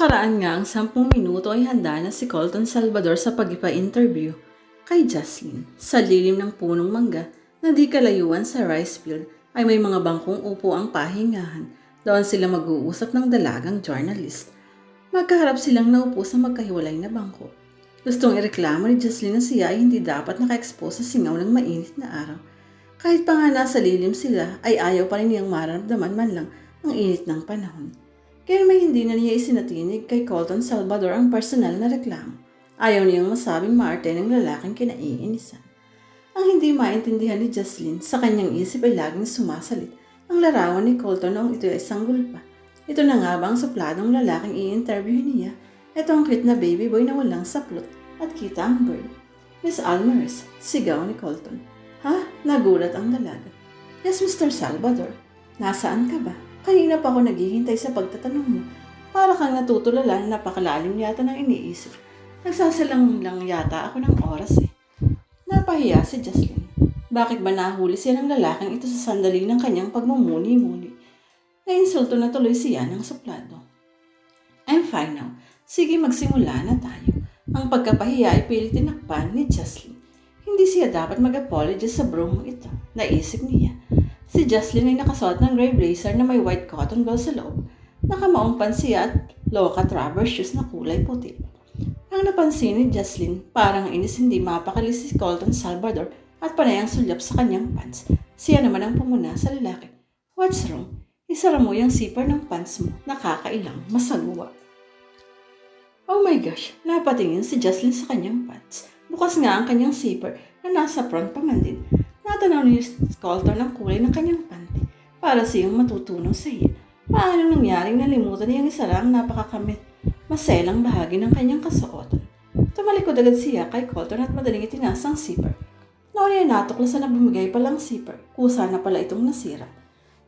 Nakaraan nga ang sampung minuto ay handa na si Colton Salvador sa pagipa-interview kay Jocelyn. Sa lilim ng punong mangga na di kalayuan sa rice field ay may mga bangkong upo ang pahingahan. Doon sila mag-uusap ng dalagang journalist. Magkaharap silang naupo sa magkahiwalay na bangko. Gustong ireklamo ni Jocelyn na siya ay hindi dapat naka-expose sa singaw ng mainit na araw. Kahit pa nga nasa lilim sila ay ayaw pa rin niyang maramdaman man lang ang init ng panahon. Kaya may hindi na niya isinatinig kay Colton Salvador ang personal na reklamo. Ayaw niyang masabing maarte ng lalaking kinaiinisan. Ang hindi maintindihan ni Jocelyn sa kanyang isip ay laging sumasalit ang larawan ni Colton noong ito ay sanggol pa. Ito na nga ba ang supladong lalaking i-interview niya? Ito ang cute na baby boy na walang saplot at kita ang bird. Miss Almaris, sigaw ni Colton. Ha? Nagulat ang dalaga. Yes, Mr. Salvador. Nasaan ka ba? Kanina pa ako naghihintay sa pagtatanong mo. Para kang natutulala na napakalalim yata ng iniisip. Nagsasalang lang yata ako ng oras eh. Napahiya si Jocelyn. Bakit ba nahuli siya ng lalaking ito sa sandali ng kanyang pagmumuni-muni? Nainsulto na tuloy siya ng suplado. I'm fine now. Sige, magsimula na tayo. Ang pagkapahiya ay pilit tinakpan ni Jocelyn. Hindi siya dapat mag-apologize sa bromong ito. Naisip niya. Si Jocelyn ay nakasuot ng gray blazer na may white cotton ball sa loob. Nakamaong pansiya at loka traverse shoes na kulay puti. Ang napansin ni Jocelyn, parang inis hindi mapakali si Colton Salvador at panay ang sulyap sa kanyang pants. Siya naman ang pumuna sa lalaki. What's wrong? Isara mo yung zipper ng pants mo. Nakakailang masagwa. Oh my gosh, napatingin si Jocelyn sa kanyang pants. Bukas nga ang kanyang zipper na nasa front pa man din. Natanaw ni Colton ang kulay ng kanyang panty para siyang matutunaw sa iya. Paano nangyaring nalimutan isara ang napakakamit maselang bahagi ng kanyang kasuotan. Tumalikod agad siya kay Colton at madaling itinaas ang zipper. Noon ay natuklasan na bumigay palang zipper. Kusa na pala itong nasira.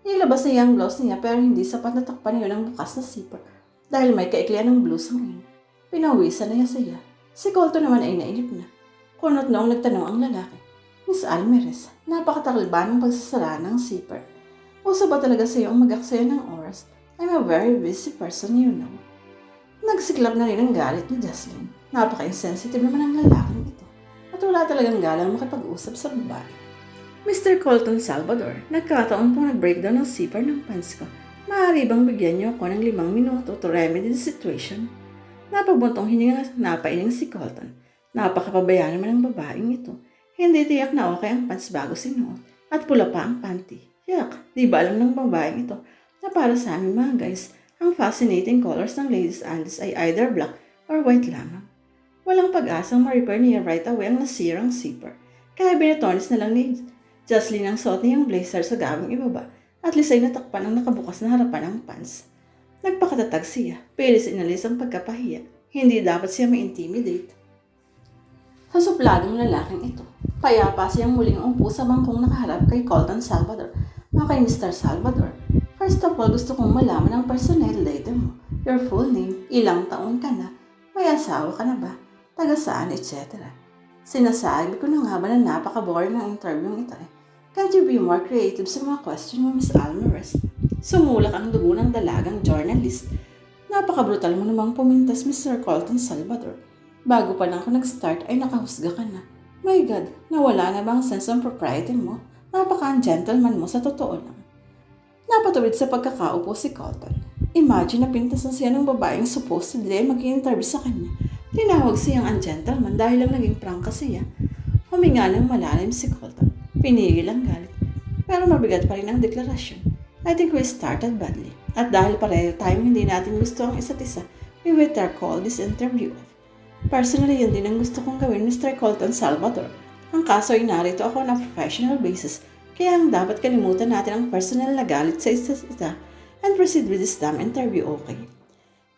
Nilabas niya ang blouse niya pero hindi sapat na takpan yun ang bukas na zipper dahil may kaiklian ng blouse ang yun. Pinawisan na niya siya. Si Colton naman ay nainip na. Kunot noong nagtanong ang lalaki. Miss Almeres, napakatagal ba ng pagsasara ng zipper? Uso ba talaga sa iyo ang mag-aksaya ng oras? I'm a very busy person, you know. Nagsiklab na rin ang galit ni Jocelyn. Napaka-insensitive naman ang lalaking ito. At wala talagang galang makipag-usap sa babae. Mr. Colton Salvador, nagkataon pong nag-breakdown ng zipper ng pants ko. Maaari bang bigyan niyo ako ng limang minuto to remedy the situation? Napabuntong hininga napailing si Colton. Napakapabayaan naman ang babaeng ito. Hindi tiyak na okay ang pants bago sinuot. At pula pa ang panty. Yak, di ba alam ng babaeng ito na para sa amin mga guys, ang fascinating colors ng ladies' undies ay either black or white lamang. Walang pag-asang ma-repair niya right away ang nasirang zipper. Kaya binatonis na lang ni Jocelyn ang suot niyang blazer sa gawing ibaba at least ay natakpan ang nakabukas na harapan ng pants. Nagpakatatag siya, pilis inalis ang pagkapahiya. Hindi dapat siya ma-intimidate. Sa supladong lalaking ito, payapa siyang muling umpo sa bangkong nakaharap kay Colton Salvador o kay Mr. Salvador. First of all, gusto kong malaman ang personal data mo. Your full name, ilang taon ka na, may asawa ka na ba, taga saan, etc. Sinasabi ko na nga ba na napaka-boring ng interview ito eh. Can't you be more creative sa mga question mo, Miss Almares? Sumulak ang dugo ng dalagang journalist. Napaka-brutal mo namang pumintas, Mr. Colton Salvador. Bago pa lang ako nag-start ay nakahusga ka na. My God, nawala na bang sense of propriety mo? Napaka-gentleman mo sa totoo lang. Napatuwid sa pagkakaupo si Colton. Imagine na pintasan siya ng babaeng supposedly ay mag-interview sa kanya. Tinawag siyang ang gentleman dahil lang naging prangka siya. Huminga ng malalim si Colton. Pinigil ang galit. Pero mabigat pa rin ang deklarasyon. I think we started badly. At dahil pareho tayong hindi natin gusto ang isa't isa, we better call this interview off. Personally, yun din ang gusto kong gawin, Mr. Colton Salvador. Ang kaso ay narito ako on a professional basis, kaya ang dapat kalimutan natin ang personal na galit sa isa't isa and proceed with this damn interview, okay?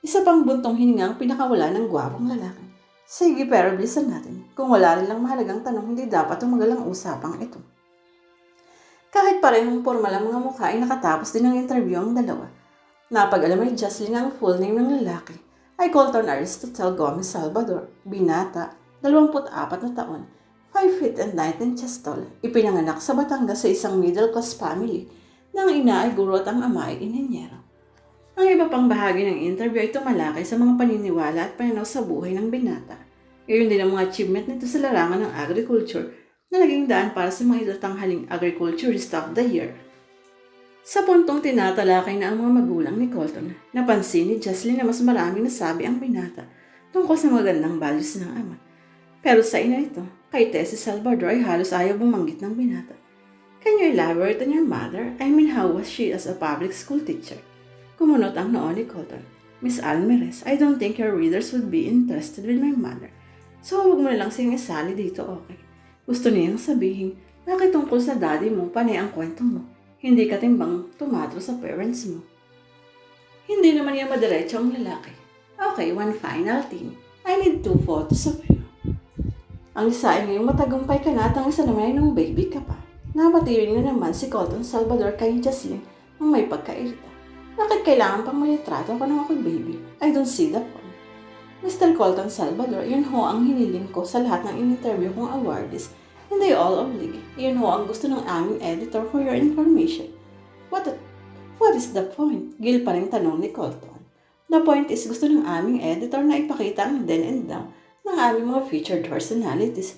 Isa pang buntong hininga ang pinakawala ng gwapong lalaki. Sige, pero bilisan natin. Kung wala rin lang mahalagang tanong, hindi dapat tumagal ang usapang ito. Kahit parehong formal ang mga mukha ay nakatapos din ang interview ang dalawa. Napag-alaman ni Jocelyn ang full name ng lalaki ay Colton Aristotle Gomez Salvador, binata, 24 na taon, 5 feet and 9 inches tall, ipinanganak sa Batangas sa isang middle-class family na ang ina ay guro at ang ama ay inenyero. Ang iba pang bahagi ng interview ay tumalakay sa mga paniniwala at pananaw sa buhay ng binata. Gayon din ang mga achievement nito sa larangan ng agriculture na naging daan para sa mga itatanghaling Agriculturist of the Year. Sa puntong tinatalakay na ang mga magulang ni Colton, napansin ni Jocelyn na mas maraming nasabi ang binata tungkol sa magandang values ng ama. Pero sa ina nito, kay Tessie Salvador ay halos ayaw bumanggit ng binata. Can you elaborate on your mother? I mean, how was she as a public school teacher? Kumunot ang noo ni Colton. Miss Almeres, I don't think your readers would be interested with my mother. So, huwag mo na lang siyang isali dito, okay? Gusto niyang sabihin, bakit tungkol sa daddy mo, panay ang kwento mo? Hindi ka timbang tumatro sa parents mo. Hindi naman niya madiretso ang lalaki. Okay, one final thing. I need two photos of you. Ang isa ay ngayong matagumpay ka na at ang isa naman ay nung baby ka pa. Napatirin na naman si Colton Salvador kay Jocelyn nang may pagkairita. Bakit kailangan pang may litrato ko ng ako'y baby? I don't see the point. Mr. Colton Salvador, yun ho ang hiniling ko sa lahat ng in-interview kong awardees. And they all oblige. Yun ho ang gusto ng aming editor for your information. What, the- what is the point? Gil pa rin tanong ni Colton. The point is gusto ng aming editor na ipakita ang then and now ng aming mga featured personalities.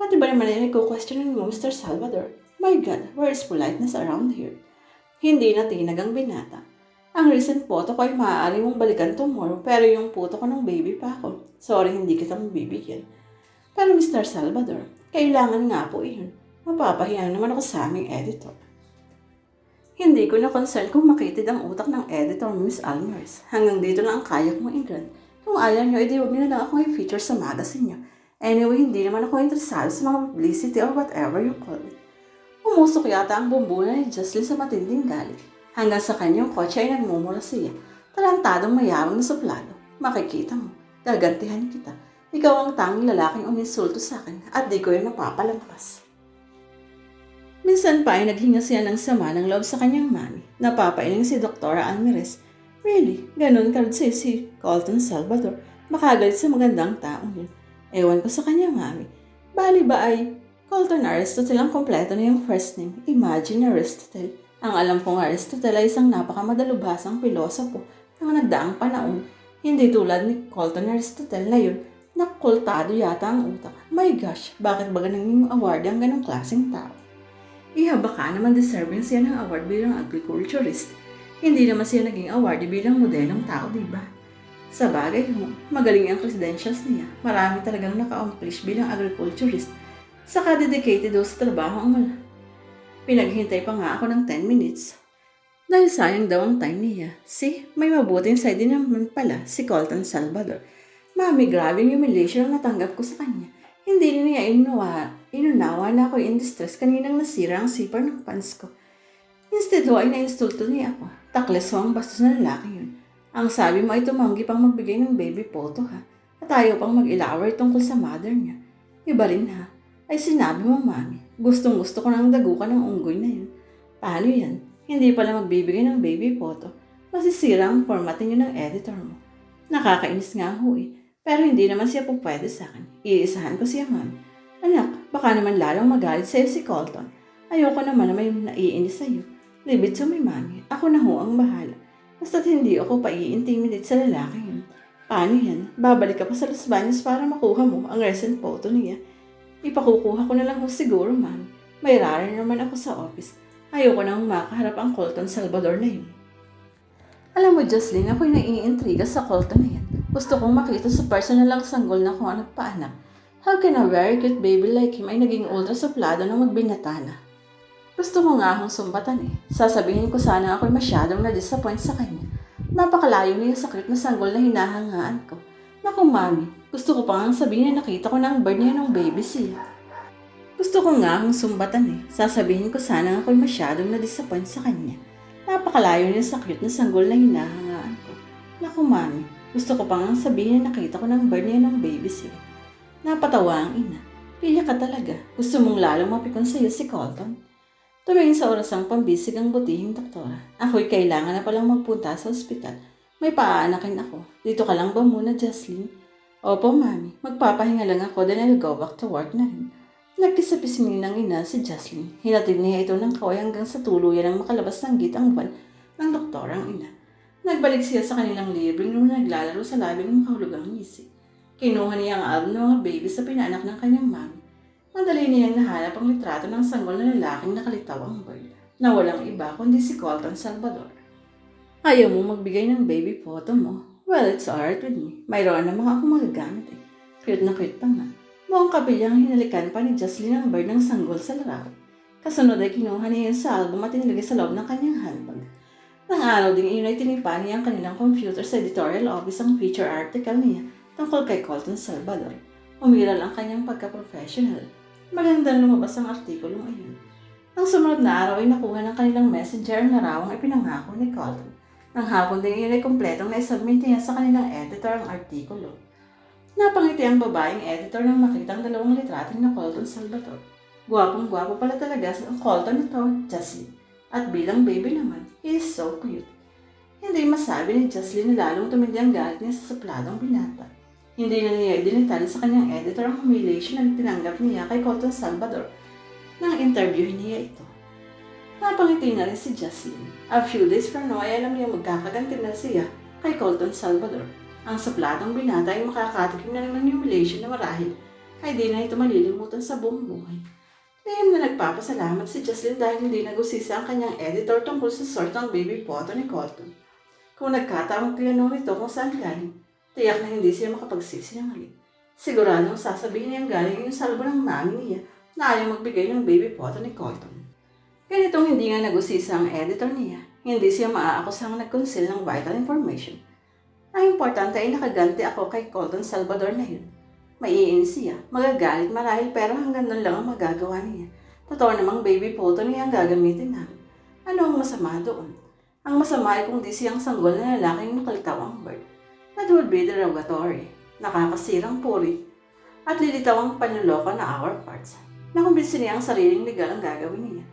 Pati ba naman ay nagko-questionin Mr. Salvador? My God, where is politeness around here? Hindi na tinag ang binata. Ang recent photo ko ay maaari mong balikan tomorrow, pero yung photo ko ng baby pa ako. Sorry, hindi kita mabibigyan. Pero Mr. Salvador, kailangan nga po iyon. Mapapahiya naman ako sa aming editor. Hindi ko na concern kung makitid ang utak ng editor Miss Almers. Hanggang dito lang ang kaya kong ingran. Kung ayaw nyo, edi huwag nyo na lang akong i-feature sa magazine nyo. Anyway, hindi naman ako interesado sa mga publicity or whatever you call it. Umusok yata ang bumbulan ni Jocelyn sa matinding galit. Hanggang sa kanyang kotse ay nagmumura siya. Talantadong mayamang na suplado. Makikita mo, gagantihan kita. Ikaw ang tanging lalaking uminsulto sa akin at di ko yun mapapalampas. Minsan pa ay naghinga siya ng sama ng loob sa kanyang mami. Napapailing si Dr. Almeres. Really? Ganun ka sa'yo si Colton Salvador. Makagalit sa magandang taong yun. Ewan ko sa kanyang mami. Bali ba ay Colton Aristotle ang kompleto na yung first name. Imagine Aristotle. Ang alam kong Aristotle ay isang napakamadalubhasang pilosopo ng nagdaang panahon. Hindi tulad ni Colton Aristotle na yun, nakultado yata ang utak. My gosh, bakit ba ganang yung award ang ganong klaseng tao? Iha baka naman deserving siya ng award bilang agriculturist. Hindi naman siya naging award bilang modelong tao, di ba? Sa bagay magaling ang credentials niya. Marami talagang naka-accomplish bilang agriculturist. Saka dedicated daw sa trabaho ang wala. Pinaghintay pa nga ako ng 10 minutes. Dahil sayang daw ang time niya. See, may mabuting side din naman pala si Colton Salvador. Mami, grabe yung humiliation ang natanggap ko sa kanya. Hindi niya inuwa, inunawa na ako in distress kaninang nasira ang zipper ng pants ko. Instead ho ay na-insulto niya ako. Takles ho ang bastos na lalaki yun. Ang sabi mo ay tumanggi pang magbigay ng baby photo ha. At ayaw pang mag-ilaway tungkol sa mother niya. Iba rin ha. Ay sinabi mo mami, gustong gusto ko nang dagukan ng unggoy na yun. Paano yan? Hindi pala magbibigay ng baby photo. Masisira ang formatting yun ng editor mo. Nakakainis nga ho eh. Pero hindi naman siya po pwede sa akin. Iisahan ko siya, ma'am. Anak, baka naman lalong magalit sa'yo si Colton. Ayoko naman na may naiinis sa'yo. Leave it to me, mami. Ako na ho ang bahala. Basta't hindi ako pa i-intimidate sa lalaki yun. Paano yan? Babalik ka pa sa Los Baños para makuha mo ang recent photo niya. Ipakukuha ko na lang ho siguro, ma'am. May rare naman ako sa office. Ayoko nang makaharap ang Colton Salvador na yun. Alam mo, Jocelyn, ako'y naiintriga sa Colton na yan. Gusto kong makita sa personal lang sanggol na kung ano paanak. How can a very cute baby like him ay naging ultra suplado na magbinata na? Gusto ko nga akong sumbatan eh. Sasabihin ko sana ako'y masyadong na-disappoint sa kanya. Napakalayo niya sa cute na sanggol na hinahangaan ko. Naku, mami, gusto ko pa nga sabihin na nakita ko na ang bird niya ng baby siya. Gusto ko nga akong sumbatan eh. Sasabihin ko sana ako'y masyadong na-disappoint sa kanya. Napakalayo niya sa cute na sanggol na hinahangaan ko. Naku, mami, gusto ko pa nga sabihin na nakita ko ng bird niya ng baby siya. Napatawa ang ina. Pilya ka talaga. Gusto mong lalong mapikon sa'yo si Colton. Tumingin sa orasang pambisig ang butihing doktora. Ako'y kailangan na palang magpunta sa ospital. May paaanakin ako. Dito ka lang ba muna, Jocelyn? Opo, mami. Magpapahinga lang ako then I'll go back to work na rin. Nagkisapisingin ng ina si Jocelyn. Hinatid niya ito ng kaway hanggang sa tuluyan ng makalabas ng gitang buwan ng doktorang ina. Nagbalik siya sa kanilang living room na naglalaro sa labing ng kahulugang music. Kinuha niya ang album ng mga baby sa pinanak ng kanyang mami. Madali niyang nahanap ang litrato ng sanggol na lalaking nakalitaw ang bird na walang iba kundi si Colton Salvador. Ayaw mo magbigay ng baby photo mo? Well, it's alright with me. Mayroon namang ako magagamit eh. Cute na cute pa nga. Mukhang kabilyang hinalikan pa ni Jocelyn ang bird ng sanggol sa larawan. Kasunod ay kinuha niya sa album at inilagay sa loob ng kanyang handbag. Nang araw ding iyon ay tinipa ang kanilang computer sa editorial office ang feature article niya tungkol kay Colton Salvador. Umiral ang kanyang pagka-professional. Magandang lumabas ang artikulong iyon. Ang sumunod na araw ay nakuha ng kanilang messenger ang larawang ipinangako ni Colton. Nang hapon din iyon ay kumpletong naisubmit niya sa kanilang editor ang artikulo. Napangiti ang babaeng editor nang makita ang dalawang litrato ni Colton Salvador. Gwapong-gwapo pala talaga ang Colton na to, Jocelyn. At bilang baby naman, he is so cute. Hindi masabi ni Jocelyn na lalong tumindi ang galit niya sa supladong binata. Hindi na niya idinitalya sa kanyang editor ang humiliation na tinanggap niya kay Colton Salvador nang interviewin niya ito. Napangiti na rin si Jocelyn. A few days from now ay alam niya magkakaganti na siya kay Colton Salvador. Ang supladong binata ay makakatikim na ng humiliation na marahil ay di na ito malilimutan sa buong buhay. Lihim na nagpapasalamat si Jocelyn dahil hindi nagusisa ang kanyang editor tungkol sa sort ng baby photo ni Colton. Kung nagkataong tinanong nito kung saan galing, tiyak na hindi siya makapagsisinungaling. Siguradong sasabihin niyang galing yung salbo ng mami niya na ayaw magbigay ng baby photo ni Colton. Ganitong hindi nga nagusisa ang editor niya, hindi siya maaakusang nag-conceal ng vital information. Ang importante ay nakaganti ako kay Colton Salvador na yun. Maiinis siya, magagalit marahil pero hanggang doon lang ang magagawa niya. Totoo namang baby photo niya ang gagamitin namin. Ano ang masama doon? Ang masama ay kung di siyang sanggol na lalaking nakalitaw bird. That would be derogatory, nakakasirang puri, at lilitaw ang panluloko na our parts. Nakumbinsi niya ang sariling legal ang gagawin niya.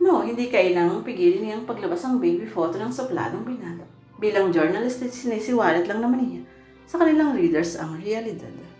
No, hindi kailangang pigilin niyang paglabas ang baby photo ng supladong binata. Bilang journalist, sinisiwalat lang naman niya sa kanilang readers ang realidad.